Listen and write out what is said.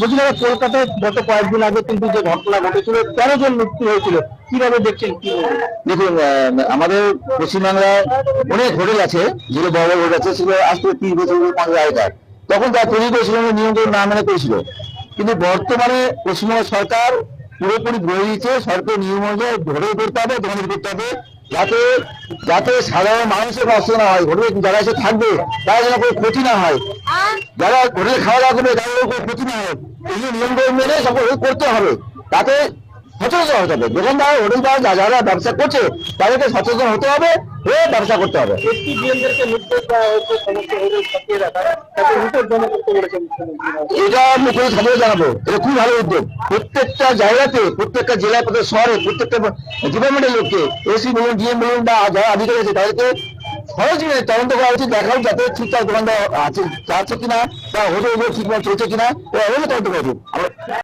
বলছি দাদা, কলকাতায় গত কয়েকদিন আগে কিন্তু যে ঘটনা ঘটেছিল, তেরো জন মৃত্যু হয়েছিল। কীভাবে দেখছেন, কি দেখুন আমাদের পশ্চিমবাংলায় অনেক হোটেল আছে, যেগুলো বড় বড় হোটেল আছে, সেগুলো আজ থেকে তিরিশ বছর পাঁচ আগেকার তখন তারা তৈরি করেছিল নিয়ন্ত্রণ না মেনে করেছিল। কিন্তু বর্তমানে পশ্চিমবঙ্গ সরকার পুরোপুরি বলে দিয়েছে সরকার নিয়ম অনুযায়ী হোটেল করতে হবে দোকান করতে হবে যাতে যাতে সাধারণ মানুষের কষ্ট না হয় হোটেলে যারা এসে থাকবে তারা যেন কোনো ক্ষতি না হয়। যারা হোটেলে খাওয়া দাওয়া করবে তাদের কোনো ক্ষতি না হয়। এই নিয়ম মেনে সব করতে হবে। তাতে সচেতন হতে হবে। দোকানদার হোটেলদার যা- যারা ব্যবসা করছে তাদেরকে সচেতন হতে হবে হয়ে ব্যবসা করতে হবে। এটা আমি করে খবর জানাব। এটা খুব ভালো উদ্যোগ। প্রত্যেকটা জায়গাতে, প্রত্যেকটা জেলায় প্রত্যেক শহরে, প্রত্যেকটা ডিপার্টমেন্টের লোককে এসি বলুন ডিএম বলুন বা যারা আধিকারিক আছে, তাদেরকে সহজে তদন্ত করা উচিত দেখা উচিত যাতে ঠিকঠাক দোকানদার আছে যাচ্ছে কিনা বা হোটেলগুলো ঠিকমতো চলছে কিনা এভাবে তদন্ত করা উচিত